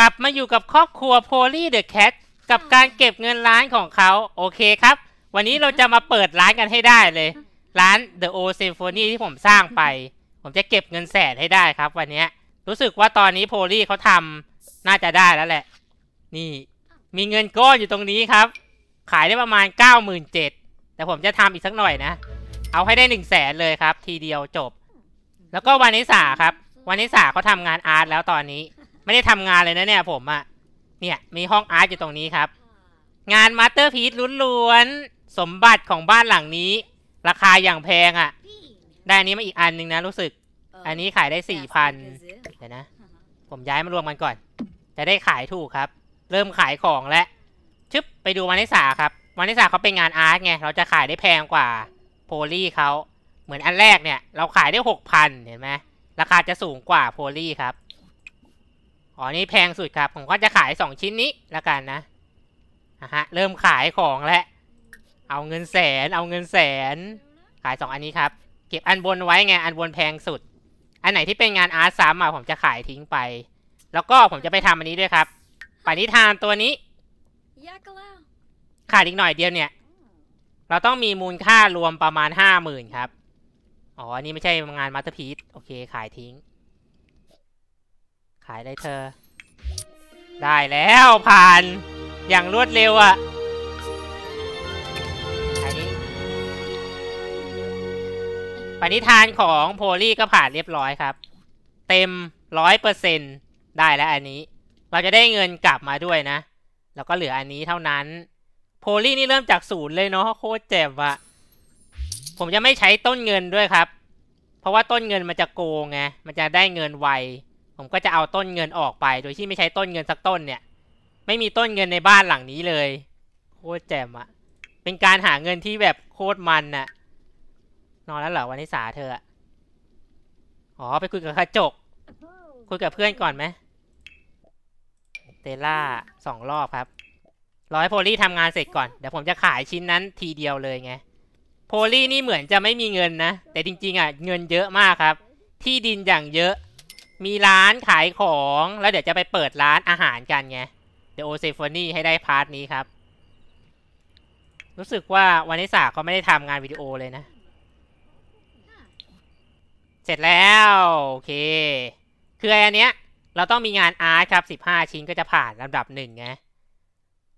กลับมาอยู่กับครอบครัวโพลีเดอะแคทกับการเก็บเงินร้านของเขาโอเคครับ วันนี้เราจะมาเปิดร้านกันให้ได้เลย ร้าน The O Symphony ที่ผมสร้างไป ผมจะเก็บเงินแสนให้ได้ครับ วันนี้รู้สึกว่าตอนนี้โพลีเขาทำน่าจะได้แล้วแหละ นี่ มีเงินก้อนอยู่ตรงนี้ครับ ขายได้ประมาณ 97,000แต่ผมจะทำอีกสักหน่อยนะ เอาให้ได้1 0 0 0 0แสนเลยครับ ทีเดียวจบ แล้วก็วานิสาครับวานิสาเขาทำงานอาร์ตแล้วตอนนี้ ไม่ได้ทำงานเลยนะเนี่ยผมอะเนี่ย มีห้องอาร์ตอยู่ตรงนี้ครับ งานมาสเตอร์พีซล้วนๆสมบัติของบ้านหลังนี้ ราคาอย่างแพงอะได้อันนี้มาอีกอันหนึงนะรู้สึก อันนี้ขายได้สี่พันเดี๋ยวนะ ผมย้ายมารวมกันก่อน จะได้ขายถูกครับ เริ่มขายของแล้วชึบไปดูวานิสาครับวานิสาเขาเป็นงานอาร์ตไง เราจะขายได้แพงกว่าโพลีเขาเหมือนอันแรกเนี่ย เราขายได้หกพันเห็นไหมราคาจะสูงกว่าโพลีครับ อ๋อนี่แพงสุดครับ ผมก็จะขายสองชิ้นนี้แล้วกันนะอะฮะ เริ่มขายของแล้ว เอาเงินแสน เอาเงินแสน ขายสองอันนี้ครับ เก็บอันบนไว้ไง อันบนแพงสุด อันไหนที่เป็นงานอาร์ตซ้ำอะผมจะขายทิ้งไป แล้วก็ผมจะไปทำอันนี้ด้วยครับปณิธานตัวนี้ ขาดอีกหน่อยเดียวเนี่ย เราต้องมีมูลค่ารวมประมาณห้าหมื่นครับ อ๋อ อันนี้ไม่ใช่งานมาสเตอร์พีซโอเค ขายทิ้งายได้เธอ ได้แล้วผ่าน อย่างรวดเร็วอะ่ะอันนี้ปณิธานของโพลี่ก็ผ่านเรียบร้อยครับ เต็มร้อยเปอร์เซ็นได้แล้วอันนี้ เราจะได้เงินกลับมาด้วยนะ แล้วก็เหลืออันนี้เท่านั้น โพลี่นี่เริ่มจากศูนย์เลยเนาะโคตรเจ็บอะผมจะไม่ใช้ต้นเงินด้วยครับ เพราะว่าต้นเงินมันจะโกงไง มันจะได้เงินไว ผมก็จะเอาต้นเงินออกไป โดยที่ไม่ใช้ต้นเงินสักต้นเนี่ย ไม่มีต้นเงินในบ้านหลังนี้เลย โคตรแจ่มอะเป็นการหาเงินที่แบบโคตรมันน่ะ นอนแล้วเหรอวันนิสาเธออะอ๋อไปคุยกับกระจก คุยกับเพื่อนก่อนไหมเตล่าสองรอบครับรอให้โพลี่ทำงานเสร็จก่อน เดี๋ยวผมจะขายชิ้นนั้นทีเดียวเลยไง โพลี่นี่เหมือนจะไม่มีเงินนะ แต่จริงๆอะเงินเยอะมากครับ ที่ดินอย่างเยอะ มีร้านขายของแล้วเดี๋ยวจะไปเปิดร้านอาหารกันไงเดี๋ยวโอเซฟนี่ให้ได้พาร์ทนี้ครับ รู้สึกว่าวันนิสาเขาไม่ได้ทำงานวิดีโอเลยนะ เสร็จแล้ว โอเค คืออันเนี้ย เราต้องมีงานอาร์ตครับ 15 ชิ้นก็จะผ่านลำดับหนึ่งไง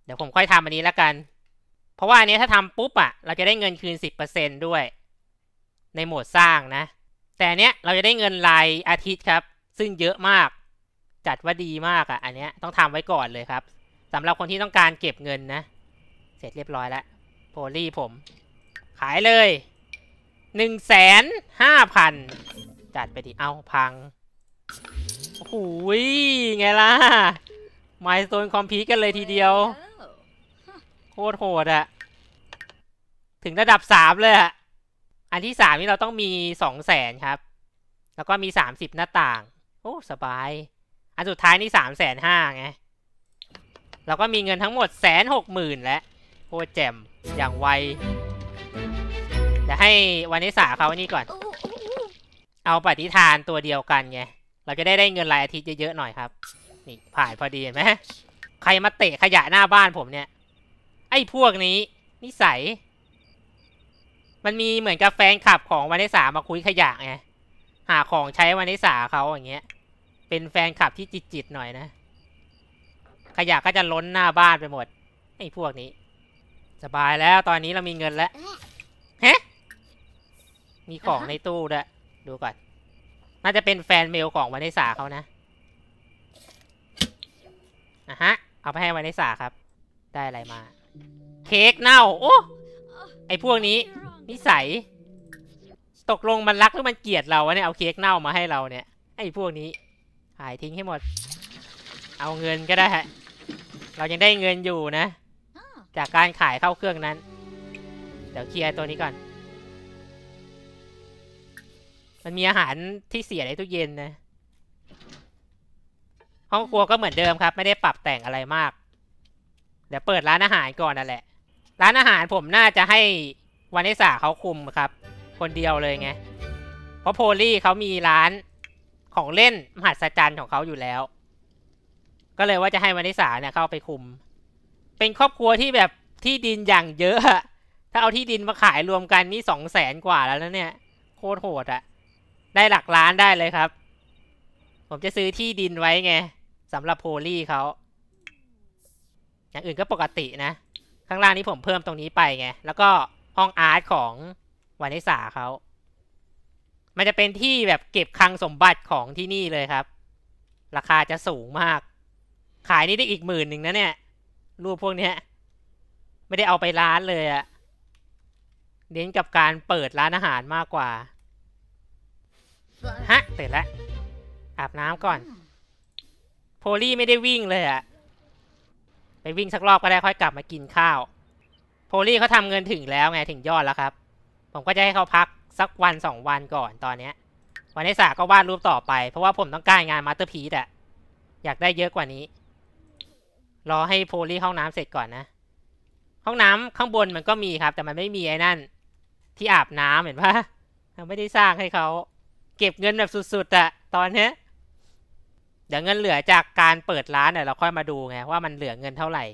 เดี๋ยวผมค่อยทำอันนี้แล้วกัน เพราะว่าอันนี้ถ้าทำปุ๊บอะเราจะได้เงินคืน 10%ด้วย ในโหมดสร้างนะ แต่อันเนี้ยเราจะได้เงินรายอาทิตย์ครับ ซึ่งเยอะมาก จัดว่าดีมากอะอันเนี้ยต้องทำไว้ก่อนเลยครับสำหรับคนที่ต้องการเก็บเงินนะ เสร็จเรียบร้อยแล้วโพลี่ผม ขายเลยหนึ่งแสนห้าพันจัดไปดิ เอาพังโอ้โหไงล่ะไมล์สโตนคอมพีกันเลยทีเดียว โคตรโหดอะถึงระดับสามเลยอะอันที่สามนี่เราต้องมีสองแสนครับ แล้วก็มีสามสิบหน้าต่าง โอ้สบาย อันสุดท้ายนี่สามแสนห้าไง เราก็มีเงินทั้งหมดแสนหกหมื่นแล้วโคตรแจ่มอย่างไวเดี๋ยวให้วันนิสาเขานี่ก่อน เอาปฏิทานตัวเดียวกันไง เราจะได้ได้เงินรายอาทิตย์เยอะๆหน่อยครับ นี่ผ่านพอดีเห็นไหมใครมาเตะขยะหน้าบ้านผมเนี่ย ไอ้พวกนี้ นิสัย มันมีเหมือนกับแฟนคลับของวานิสามาคุยขยะไง หาของใช้วานิสาเขาอย่างเงี้ย เป็นแฟนคลับที่จิตๆหน่อยนะ ขยะก็จะล้นหน้าบ้านไปหมดไอ้พวกนี้ สบายแล้วตอนนี้เรามีเงินแล้วฮ้มีของในตู้ด้วยดูก่อน น่าจะเป็นแฟนเมลของวานิสาเขานะอะฮะ เอาไปให้วานิสาครับ ได้อะไรมา เค้กเน่า โอ้ไอ้พวกนี้ นิสัย ตกลงมันรักหรือมันเกลียดเราวะเนี่ยเอาเค้กเน่ามาให้เราเนี่ยไอพวกนี้หายทิ้งให้หมด เอาเงินก็ได้เรายังได้เงินอยู่นะ จากการขายเข้าเครื่องนั้น เดี๋ยวเคลียร์ตัวนี้ก่อน มันมีอาหารที่เสียในตู้เย็นนะห้องครัวก็เหมือนเดิมครับ ไม่ได้ปรับแต่งอะไรมาก เดี๋ยวเปิดร้านอาหารก่อนนั่นแหละ ร้านอาหารผมน่าจะให้วานิสาเขาคุมครับ คนเดียวเลยไง เพราะโพลี่เขามีร้านของเล่นมหัศจรรย์ของเขาอยู่แล้ว ก็เลยว่าจะให้วานิสาเนี่ยเข้าไปคุม เป็นครอบครัวที่แบบที่ดินอย่างเยอะอะ ถ้าเอาที่ดินมาขายรวมกันนี่สองแสนกว่าแล้วนะเนี่ย โคตรโหดอะได้หลักล้านได้เลยครับ ผมจะซื้อที่ดินไว้ไงสำหรับโพลี่เขาอย่างอื่นก็ปกตินะ ข้างล่างนี้ผมเพิ่มตรงนี้ไปไง แล้วก็ห้องอาร์ตของ วานิสาเขา มันจะเป็นที่แบบเก็บคลังสมบัติของที่นี่เลยครับ ราคาจะสูงมาก ขายนี่ได้อีกหมื่นหนึ่งนะเนี่ย รูปพวกเนี้ย ไม่ได้เอาไปร้านเลยอะเน้นกับการเปิดร้านอาหารมากกว่า ฮะเสร็จแล้ว อาบน้ำก่อน โพลี่ไม่ได้วิ่งเลยอะไปวิ่งสักรอบก็ได้ค่อยกลับมากินข้าว โพลี่เขาทำเงินถึงแล้วไงถึงยอดแล้วครับ ผมก็จะให้เขาพักสักวันสองวันก่อนตอนเนี้ย วันที่สาก็วาดรูปต่อไป เพราะว่าผมต้องการงานมาสเตอร์พีซอะอยากได้เยอะกว่านี้ รอให้โพลีห้องน้ำเสร็จก่อนนะ ห้องน้ำข้างบนมันก็มีครับ แต่มันไม่มีไอ้นั่น ที่อาบน้ำเห็นปะเราไม่ได้สร้างให้เขาเก็บเงินแบบสุดๆอะตอนเนี้ยเดี๋ยวเงินเหลือจากการเปิดร้านเนี่ยเราค่อยมาดูไงว่ามันเหลือเงินเท่าไหร่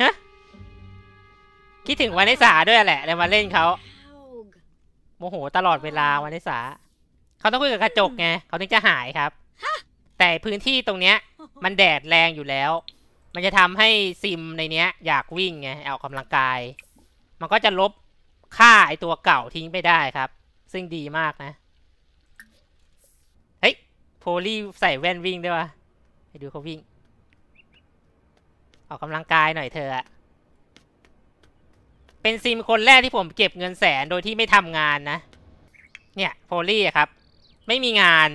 ฮะ คิดถึงวันนิสาด้วยแหละเลยมาเล่นเขาโมโหตลอดเวลาวันนิสาเขาต้องคุยกับกระจกไงเขาถึงจะหายครับ แต่พื้นที่ตรงเนี้ย มันแดดแรงอยู่แล้ว มันจะทำให้ซิมในเนี้ย อยากวิ่งไงออกกำลังกาย มันก็จะลบค่าไอตัวเก่าทิ้งไปได้ครับ ซึ่งดีมากนะเฮ้ยโพลี่ใส่แว่นวิ่งด้วยวะไปดูเขาวิ่ง ออกกำลังกายหน่อยเธออะ เป็นซิมคนแรกที่ผมเก็บเงินแสนโดยที่ไม่ทำงานนะ เนี่ยโพลี่ครับ ไม่มีงาน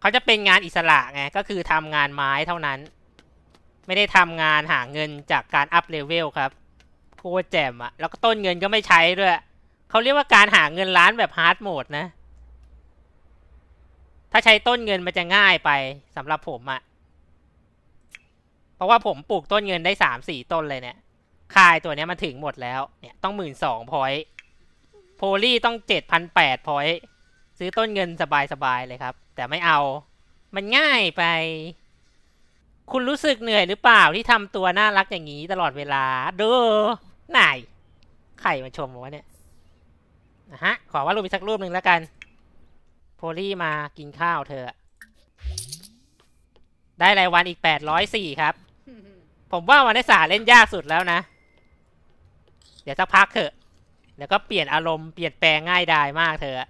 เขาจะเป็นงานอิสระไง ก็คือทำงานไม้เท่านั้น ไม่ได้ทำงานหาเงินจากการอัพเลเวลครับโคตรแจ่มอะแล้วก็ต้นเงินก็ไม่ใช้ด้วย เขาเรียกว่าการหาเงินล้านแบบฮาร์ดโหมดนะ ถ้าใช้ต้นเงินมันจะง่ายไปสำหรับผมอะเพราะว่าผมปลูกต้นเงินได้สามสี่ต้นเลยเนี่ย คายตัวนี้มันถึงหมดแล้ว เนี่ยต้องหมื่นสองพอยต์โพลี่ต้องเจ็ดพันแปดพอยต์ซื้อต้นเงินสบายๆเลยครับ แต่ไม่เอา มันง่ายไป คุณรู้สึกเหนื่อยหรือเปล่าที่ทำตัวน่ารักอย่างนี้ตลอดเวลา ดูไหนใครมาชมวะเนี่ยนะฮะ ขอว่ารูปอีกสักรูปหนึ่งแล้วกัน โพลี่มากินข้าวเธอ ได้รายวันอีกแปดร้อยสี่ครับ ผมว่าวันที่สาเล่นยากสุดแล้วนะ เดี๋ยวสักพักเถอะเดี๋ยวก็เปลี่ยนอารมณ์เปลี่ยนแปลงง่ายดายมากเธอะ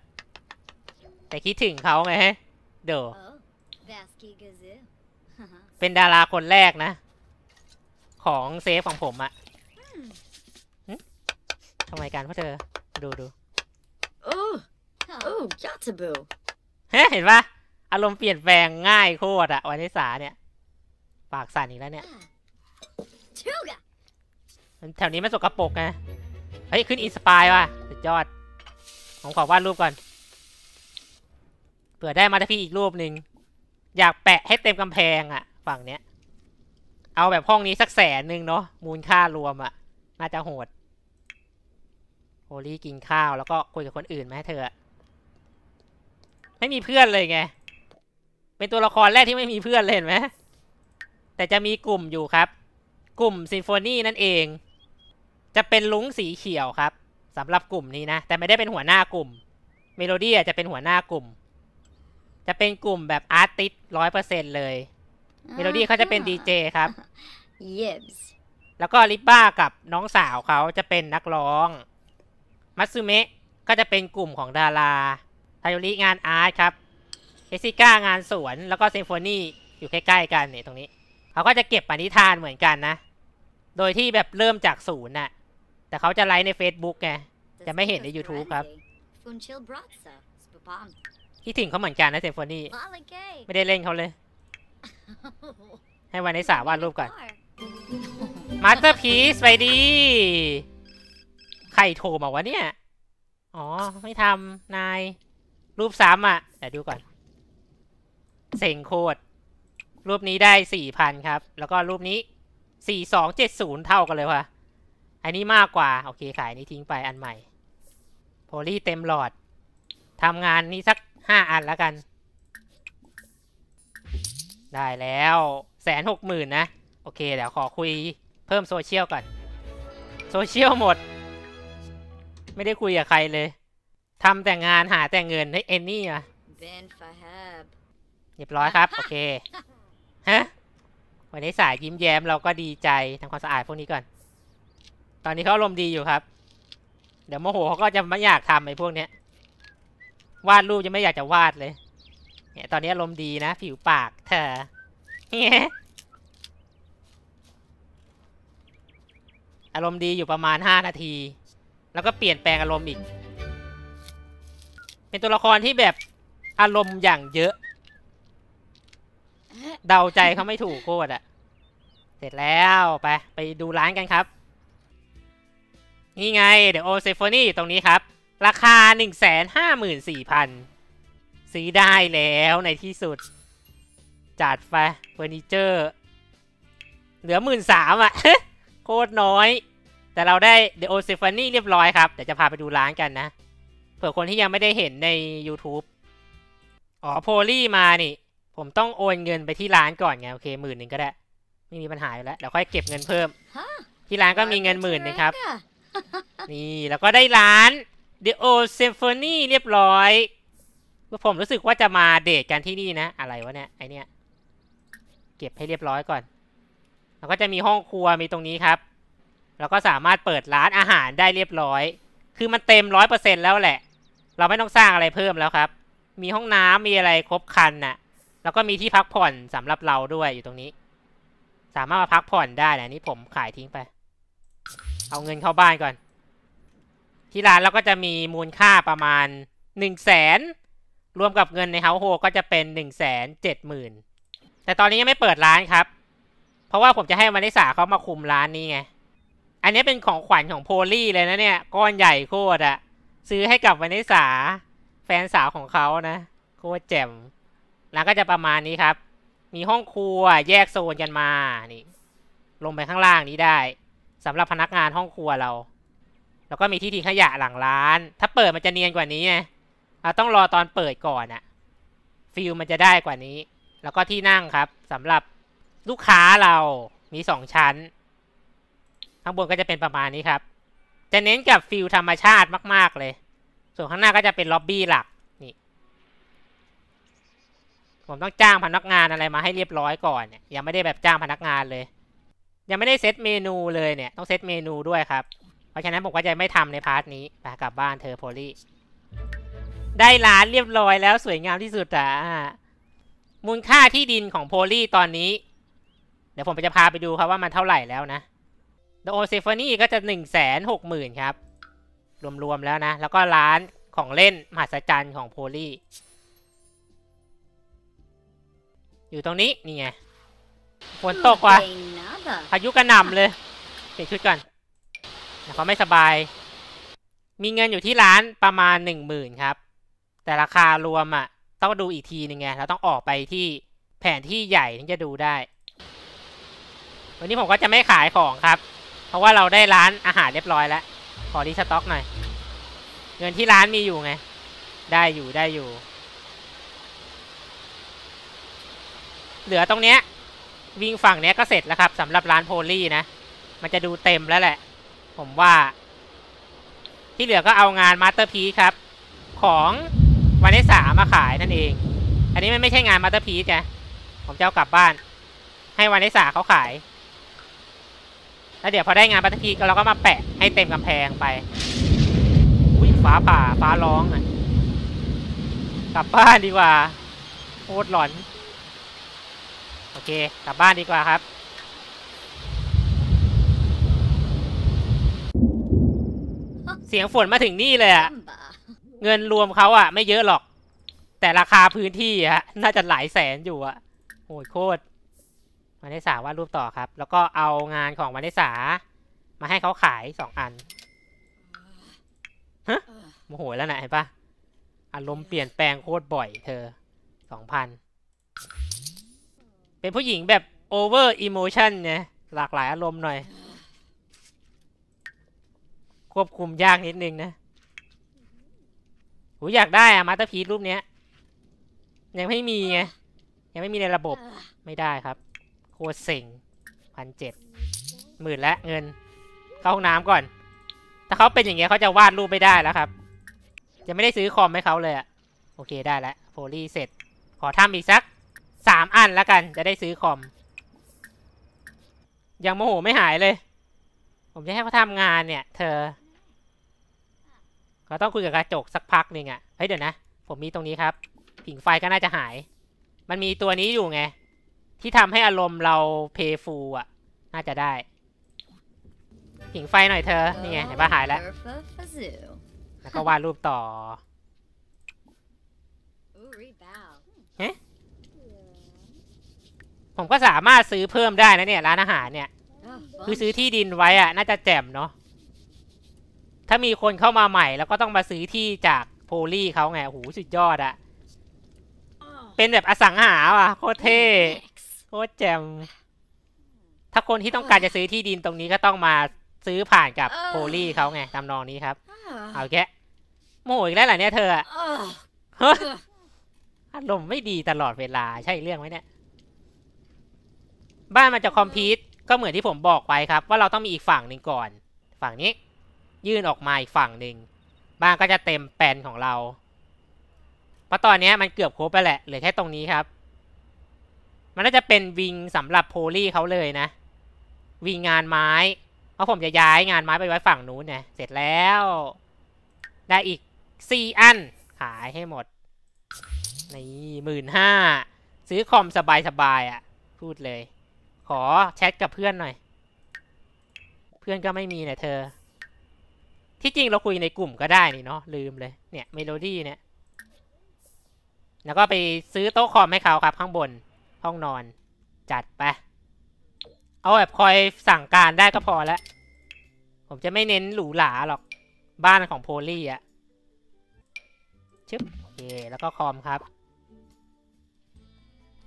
แต่คิดถึงเขาไงเดี๋ยว Oh, Vasky Gazoo. เป็นดาราคนแรกนะ ของเซฟของผมอะหึทำไมกันพ่อเธอ ดูดู Oh, Oh, oh, Yataboo. เฮ้ยเห็นปะอารมณ์เปลี่ยนแปลงง่ายโคตรอะวันที่สาเนี่ย ปากสั่นอีกแล้วเนี่ย Tuga. แถวนี้ไมันสกปรกไงเฮ้ยขึ้นอินสปายว่ะสุดยอด ผมขอวาดรูปก่อนเผื่อได้มาถ้าพี่อีกรูปหนึ่งอยากแปะให้เต็มกำแพงอะฝั่งเนี้ย เอาแบบห้องนี้สักแสนหนึ่งเนาะมูลค่ารวมอะน่าจะโหดโฮลี่กินข้าวแล้วก็คุยกับคนอื่นไหมเธอไม่มีเพื่อนเลยไง เป็นตัวละครแรกที่ไม่มีเพื่อนเลยเห็นไหมแต่จะมีกลุ่มอยู่ครับ กลุ่มซิมโฟนีนั่นเอง จะเป็นลุงสีเขียวครับสำหรับกลุ่มนี้นะ แต่ไม่ได้เป็นหัวหน้ากลุ่ม เมโลดี้จะเป็นหัวหน้ากลุ่ม จะเป็นกลุ่มแบบอาร์ติสร้อยเปอร์เซ็นเลย เมโลดี้เขาจะเป็นดีเจครับ Yibs. แล้วก็ลิปบ้ากับน้องสาวเขาจะเป็นนักร้อง มัตสึเมะก็จะเป็นกลุ่มของดาราไทโยริงานอาร์ตครับเอซิก้างานสวน แล้วก็ซิมโฟนีอยู่ใกล้ๆกันเนี่ยตรงนี้ เขาก็จะเก็บปณิธานเหมือนกันนะ โดยที่แบบเริ่มจากศูนย์น่ะ แต่เขาจะไลฟ์ใน Facebook ไง จะไม่เห็นใน YouTube ครับ Funchil Bratza. Spapam. คิดถึงเขาเหมือนกันนะซิมโฟนี Valagay. ไม่ได้เล่นเขาเลย ให้วันในสาวาดรูปก่อนมาสเตอร์พีซไปดี ใครโทรมาวะเนี่ย อ๋อ ไม่ทำนาย รูปซ้ำอะเดี๋ยวดูก่อน เซ็งโคตร รูปนี้ได้สี่พันครับ แล้วก็รูปนี้สี่สองเจ็ดศูนย์เท่ากันเลยว่ะ อันนี้มากกว่า โอเคขายอันนี้ทิ้งไปอันใหม่ โพลีเต็มหลอดทำงานนี้สักห้าอันแล้วกัน ได้แล้วแสนหกหมื่นนะ โอเค เดี๋ยวขอคุยเพิ่มโซเชียลก่อน โซเชียลหมด ไม่ได้คุยกับใครเลยทำแต่งานหาแต่เงินให้เอนนี่อะ Ben Fahab. เรียบร้อยครับ โอเค ฮะ วันนี้สายยิ้มแย้มเราก็ดีใจทำความสะอาดพวกนี้ก่อน ตอนนี้เขาอารมดีอยู่ครับ เดี๋ยวโมโหเขาก็จะไม่อยากทำไอ้พวกเนี้ย วาดรูปยังไม่อยากจะวาดเลย เนี่ย ตอนนี้อารมดีนะ ผิวปากเธอเฮ้อารมณ์ดีอยู่ประมาณห้านาที แล้วก็เปลี่ยนแปลงอารมณ์อีก เป็นตัวละครที่แบบอารมณ์อย่างเยอะ เดาใจเขาไม่ถูกโคตรอะเสร็จแล้วไป ไปดูร้านกันครับ นี่ไงเดี๋ยวโอเซฟอนี่ตรงนี้ครับ ราคา 1 5 4 0 0 0 ซื้อได้แล้วในที่สุด จัดไปเฟอร์นิเจอร์ เหลือหมื่นสามอะ โคตรน้อย แต่เราได้เดโอเซฟานี่เรียบร้อยครับ เดี๋ยวจะพาไปดูร้านกันนะ เผื่อคนที่ยังไม่ได้เห็นใน YouTube อ๋อโพลี่มานี่ ผมต้องโอนเงินไปที่ร้านก่อนไง โอเคหมื่นหนึ่งก็ได้ ไม่มีปัญหาอยู่แล้วเดี๋ยวค่อยเก็บเงินเพิ่ม Huh? ที่ร้านก็มีเงินหมื่นหนึงครับ Turanga. นี่แล้วก็ได้ร้าน The Old Symphony เรียบร้อยผมรู้สึกว่าจะมาเดทกันที่นี่นะ อะไรวะเนี่ยไอเนี้ยเก็บให้เรียบร้อยก่อน แล้วก็จะมีห้องครัวมีตรงนี้ครับ แล้วก็สามารถเปิดร้านอาหารได้เรียบร้อย คือมันเต็มร้อยเปอร์เซ็นแล้วแหละ เราไม่ต้องสร้างอะไรเพิ่มแล้วครับ มีห้องน้ำมีอะไรครบครันน่ะ แล้วก็มีที่พักผ่อนสำหรับเราด้วยอยู่ตรงนี้ สามารถมาพักผ่อนได้นะนี่ผมขายทิ้งไป เอาเงินเข้าบ้านก่อน ที่ร้านเราก็จะมีมูลค่าประมาณหนึ่งแสนรวมกับเงินในเฮาโฮก็จะเป็นหนึ่งแสนเจ็ดหมื่นแต่ตอนนี้ยังไม่เปิดร้านครับ เพราะว่าผมจะให้วานิสาเขามาคุมร้านนี้ไง อันนี้เป็นของขวัญของโพลี่เลยนะเนี่ย ก้อนใหญ่โคตรอะซื้อให้กับวานิสา แฟนสาวของเขานะโคตรแจ่มร้านก็จะประมาณนี้ครับ มีห้องครัวแยกโซนกันมานี่ลงไปข้างล่างนี้ได้ สำหรับพนักงานห้องครัวเรา แล้วก็มีที่ทิ้งขยะหลังร้าน ถ้าเปิดมันจะเนียนกว่านี้ไงเราต้องรอตอนเปิดก่อนอะฟิลมันจะได้กว่านี้ แล้วก็ที่นั่งครับสำหรับลูกค้าเรามีสองชั้น ข้างบนก็จะเป็นประมาณนี้ครับ จะเน้นกับฟิลธรรมชาติมาก ๆ เลย ส่วนข้างหน้าก็จะเป็นล็อบบี้หลักนี่ผมต้องจ้างพนักงานอะไรมาให้เรียบร้อยก่อนเนี่ยยังไม่ได้แบบจ้างพนักงานเลย ยังไม่ได้เซตเมนูเลยเนี่ยต้องเซตเมนูด้วยครับ เพราะฉะนั้นผมก็จะไม่ทำในพาร์ทนี้ไปกลับบ้านเธอโพลี่ได้ร้านเรียบร้อยแล้วสวยงามที่สุดอะมูลค่าที่ดินของโพลี่ตอนนี้ เดี๋ยวผมจะพาไปดูครับว่ามันเท่าไหร่แล้วนะ The o s e p h o n y ก็จะหนึ่งแสนหกหมื่นครับ รวมๆแล้วนะ แล้วก็ร้านของเล่นมหัศจรรย์ของโพลี่ อยู่ตรงนี้ นี่ไง ฝนตกว่ะ De nada. พายุกระหน่ำเลยเปลี่ยนชุดก่อนเดี๋ยวเขาไม่สบาย มีเงินอยู่ที่ร้านประมาณหนึ่งหมื่นครับ แต่ราคารวมอะ ต้องดูอีกทีหนึงไงเราต้องออกไปที่แผนที่ใหญ่ถึงจะดูได้ วันนี้ผมก็จะไม่ขายของครับ เพราะว่าเราได้ร้านอาหารเรียบร้อยแล้ว ขอรีสต็อกหน่อย เงินที่ร้านมีอยู่ไง ได้อยู่ได้อยู่ เหลือตรงเนี้ย วิ่งฝั่งนี้ก็เสร็จแล้วครับสำหรับร้านโพลี่นะ มันจะดูเต็มแล้วแหละ ผมว่า ที่เหลือก็เอางานมาสเตอร์พี e ครับ ของวานิสามาขายนั่นเอง อันนี้มันไม่ใช่งานมาสเตอร์พี e ไงผมจะเอากลับบ้าน ให้วานิสาเขาขาย แล้วเดี๋ยวพอได้งานมาสเตอร์พี e ก็เราก็มาแปะให้เต็มกำแพงไปอุ้ยฟ้าผ่าฟ้าร้องอะกลับบ้านดีกว่าโคตรหลอน โอเค กลับบ้านดีกว่าครับเสียงฝนมาถึงนี่เลยอะเงินรวมเขาอะไม่เยอะหรอก แต่ราคาพื้นที่อะน่าจะหลายแสนอยู่อะโหดโคตรวานิสาวาดรูปต่อครับ แล้วก็เอางานของวานิสามาให้เขาขายสองอันฮะโมโหแล้วนะเห็นปะอารมณ์เปลี่ยนแปลงโคตรบ่อยเธอสองพัน เป็นผู้หญิงแบบโอเวอร์อิโมชันไงหลากหลายอารมณ์หน่อย ควบคุมยากนิดนึงนะหูอยากได้อะมาสเตอร์พีซรูปเนี้ย ยังไม่มีไง ยังไม่มีในระบบไม่ได้ครับ โคตรเซ็งพันเจ็ดหมื่นและเงิน เข้าห้องน้ำก่อน ถ้าเขาเป็นอย่างเงี้ยเขาจะวาดรูปไม่ได้แล้วครับ จะไม่ได้ซื้อคอมให้เขาเลยอะโอเคได้แล้วโฟลี่เสร็จ ขอทำอีกสัก สามอันแล้วกัน จะได้ซื้อคอม ยังโมโหไม่หายเลย ผมจะให้เขาทำงานเนี่ย เธอเขาต้องคุยกับกระจกสักพักหนึ่งอะเฮ้ยเดี๋ยวนะ ผมมีตรงนี้ครับ ผิงไฟก็น่าจะหาย มันมีตัวนี้อยู่ไง ที่ทำให้อารมณ์เราเพย์ฟูอะ น่าจะได้ ผิงไฟหน่อยเธอ นี่ไงเห็นปะหายแล้ว Kerfuffazoo. แล้วก็วาดรูปต่อ Ooh, rebound. ผมก็สามารถซื้อเพิ่มได้นะเนี่ย ร้านอาหารเนี่ย Oh, คือ fun. ซื้อที่ดินไว้อะน่าจะแจ่มเนาะถ้ามีคนเข้ามาใหม่แล้วก็ต้องมาซื้อที่จากโพลีเขาไงโอ้โหสุดยอดอะ Oh, เป็นแบบอสังหาว่ะโคตรเท่ thanks. โคตรแจ่มถ้าคนที่ต้องการจะซื้อที่ดินตรงนี้ก็ต้องมาซื้อผ่านกับเออโพลีเขาไงตามนองนี้ครับ Ah. เอาแกะโมโหอีกแล้วเหรอเนี่ยเธออะ Oh. เฮ้ย Ugh. อารมณ์ไม่ดีตลอดเวลาใช่เรื่องไหมเนี่ย บ้านมันจะคอมพิวต์ก็เหมือนที่ผมบอกไปครับ ว่าเราต้องมีอีกฝั่งหนึ่งก่อน ฝั่งนี้ ยื่นออกมาอีกฝั่งหนึ่งบ้านก็จะเต็มแปลนของเราเพราะตอนนี้มันเกือบครบไปแหละเหลือแค่ตรงนี้ครับ มันน่าจะเป็นวิงสำหรับโพลีเขาเลยนะ วิงงานไม้ เพราะผมจะย้ายงานไม้ไปไว้ฝั่งนู้นไงเสร็จแล้ว ได้อีกสี่อัน ขายให้หมด นี่หมื่นห้าซื้อคอมสบายสบายๆอะ่ะ พูดเลย ขอแชทกับเพื่อนหน่อย เพื่อนก็ไม่มีเนี่ยเธอ ที่จริงเราคุยในกลุ่มก็ได้นี่เนาะลืมเลย เนี่ยเมโลดี้เนี่ย แล้วก็ไปซื้อโต๊ะคอมให้เขาครับข้างบนห้องนอน จัดไปเอาแบบคอยสั่งการได้ก็พอแล้ว ผมจะไม่เน้นหรูหราหรอกบ้านของโพลี่อะชึบโอเคแล้วก็คอมครับ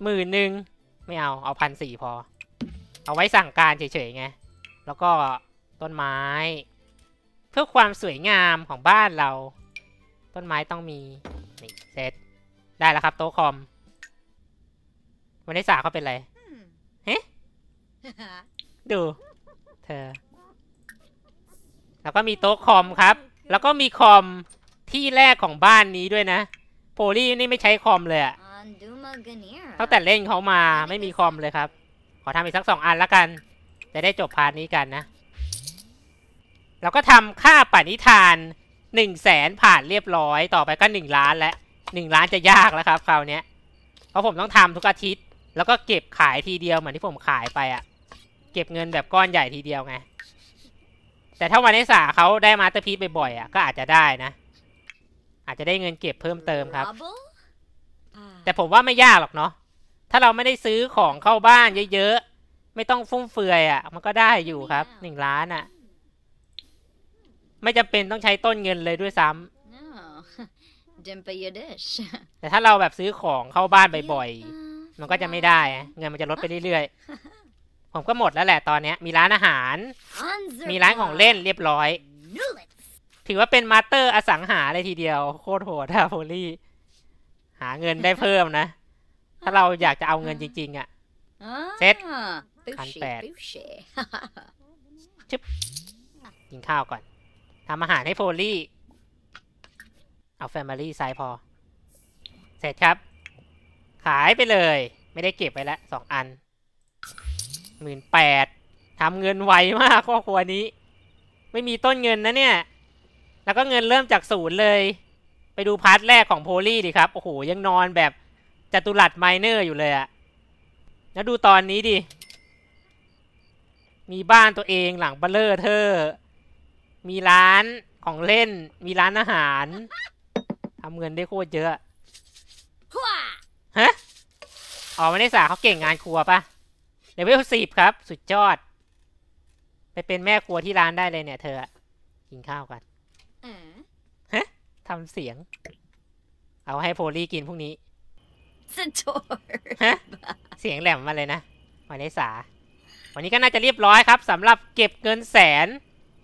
หมื่นหนึ่งไม่เอา เอาพันสี่พอ เอาไว้สั่งการเฉยๆไง แล้วก็ต้นไม้ เพื่อความสวยงามของบ้านเรา ต้นไม้ต้องมี นี่เสร็จ ได้แล้วครับโต๊ะคอม วันนี้สาเขาเป็นไร Hmm. Eh? ดู เธอ แล้วก็มีโต๊ะคอมครับ แล้วก็มีคอมที่แรกของบ้านนี้ด้วยนะ โพลี่นี่ไม่ใช้คอมเลยอะ Anduma Ganira. ตั้งแต่เล่นเขามาไม่มีคอมเลยครับ ขอทำอีกสักสองอันละกัน จะได้จบพาร์ทนี้กันนะ เราก็ทำค่าปณิธานหนึ่งแสนผ่านเรียบร้อยต่อไปก็หนึ่งล้านแล้วหนึ่งล้านจะยากแล้วครับคราวเนี้ยเพราะผมต้องทำทุกอาทิตย์ แล้วก็เก็บขายทีเดียวเหมือนที่ผมขายไปอะเก็บเงินแบบก้อนใหญ่ทีเดียวไง แต่ถ้าวันนี้สาเขาได้มาสเตอร์พีซบ่อยๆอะก็อาจจะได้นะ อาจจะได้เงินเก็บเพิ่มเติมครับ Rubble? Ah. แต่ผมว่าไม่ยากหรอกเนาะ ถ้าเราไม่ได้ซื้อของเข้าบ้านเยอะๆ ไม่ต้องฟุ่มเฟือยอะ่ะ มันก็ได้อยู่ครับหนึ่งล้านอะ่ะ ไม่จำเป็นต้องใช้ต้นเงินเลยด้วยซ้ำ No. Dimpa your dish. แต่ถ้าเราแบบซื้อของเข้าบ้านบ่อย Uh, ๆมันก็จะไม่ได้อะเงินมันจะลดไปเรื่อยๆ ผมก็หมดแล้วแหละตอนเนี้ยมีร้านอาหาร Anzerpa. มีร้านของเล่นเรียบร้อย Nulets. ถือว่าเป็นมาสเตอร์อสังหาเลยทีเดียว โคตรโหดอะโพลี่ หาเงินได้เพิ่มนะ ถ้าเราอยากจะเอาเงินจริง ๆอะ่ะ Set. Ah, Booshy, Unbad. booshy. กินข้าวก่อนทำอาหารให้โพลี่ เอาแฟมิลี่ไซส์พอ เสร็จครับ ขายไปเลย ไม่ได้เก็บไว้แล้วสองอันหมื่นแปดทำเงินไวมากครอบครัวนี้ ไม่มีต้นเงินนะเนี่ย แล้วก็เงินเริ่มจากศูนย์เลย ไปดูพาร์ทแรกของโพลี่ดิครับ โอ้โห ยังนอนแบบ จัตุรัสไมเนอร์อยู่เลยอะแล้วดูตอนนี้ดิ มีบ้านตัวเองหลังเบลเลอร์เธอ มีร้านของเล่น มีร้านอาหารทำเงินได้โคตรเยอะ Hua! ฮะอ๋อไม่ได้สาเขาเก่งงานครัวปะเลเวลสิบครับ สุดยอด ไปเป็นแม่ครัวที่ร้านได้เลยเนี่ยเธออะกินข้าวกัน Eh? ทำเสียง เอาให้โพลี่กินพรุ่งนี้ Sator. ฮะเสียงแหลมมาเลยนะวันนี้สา วันนี้ก็น่าจะเรียบร้อยครับสำหรับเก็บเงินแสน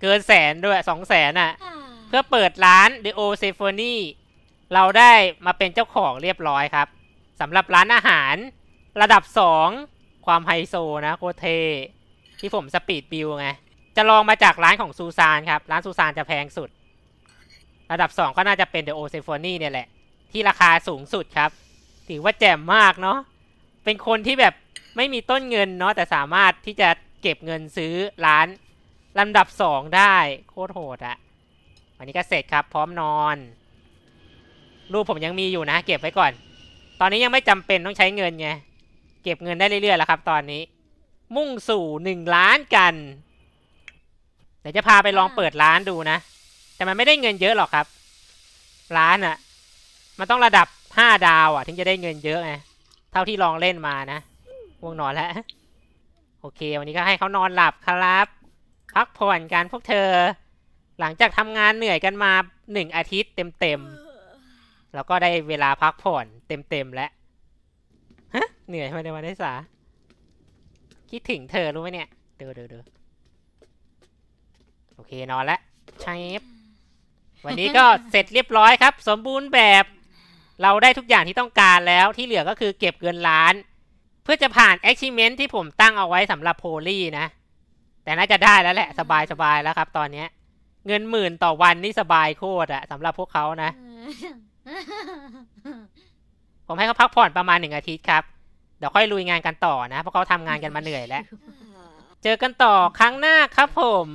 เกินแสนด้วยสองแสนอะ เพื่อเปิดร้าน The O s y p h o n y เราได้มาเป็นเจ้าของเรียบร้อยครับสำหรับร้านอาหารระดับสองความไฮโซนะโคตรเท ที่ผมสปีดบิลไง จะลองมาจากร้านของซูซานครับ ร้านซูซานจะแพงสุด ระดับสองก็น่าจะเป็นเดอะโอเซฟ o นีเนี่ยแหละ ที่ราคาสูงสุดครับ ถือว่าแจ่มมากเนาะเป็นคนที่แบบไม่มีต้นเงินเนาะแต่สามารถที่จะเก็บเงินซื้อร้านลำดับสองได้โคตรโหดอะวันนี้ก็เสร็จครับพร้อมนอน รูปผมยังมีอยู่นะ เก็บไว้ก่อน ตอนนี้ยังไม่จำเป็นต้องใช้เงินไงเก็บเงินได้เรื่อยๆแล้วครับ ตอนนี้ มุ่งสู่หนึ่งล้านกันเดี๋ยวจะพาไปลองเปิดร้านดูนะ แต่มันไม่ได้เงินเยอะหรอกครับ ร้านอะมันต้องระดับ ห้าดาวอะ ถึงจะได้เงินเยอะไงเท่าที่ลองเล่นมานะง่วงนอนแล้ว โอเค วันนี้ก็ให้เขานอนหลับครับ พักผ่อนกันพวกเธอ หลังจากทำงานเหนื่อยกันมาหนึ่งอาทิตย์เต็มๆแล้วก็ได้เวลาพักผ่อนเต็มๆแล้วฮะเหนื่อยมาในวันที่สาคิดถึงเธอรู้ไหมเนี่ยเดูดูดูโอเคนอนแล้วใช่วันนี้ก็เสร็จเรียบร้อยครับ สมบูรณ์แบบ เราได้ทุกอย่างที่ต้องการแล้วที่เหลือก็คือเก็บเงินล้าน เพื่อจะผ่าน achievement ที่ผมตั้งเอาไว้สำหรับโพลี่นะ แต่น่าจะได้แล้วแหละสบายสบายแล้วครับ ตอนนี้เงินหมื่นต่อวันนี่สบายโคตรอะสำหรับพวกเขานะ ผมให้เขาพักผ่อนประมาณหนึ่งอาทิตย์ครับเดี๋ยวค่อยลุยงานกันต่อนะ เพราะเขาทำงานกันมาเหนื่อยแล้ว เจอกันต่อครั้งหน้าครับผม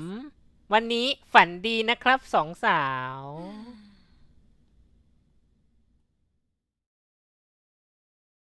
วันนี้ฝันดีนะครับสองสาว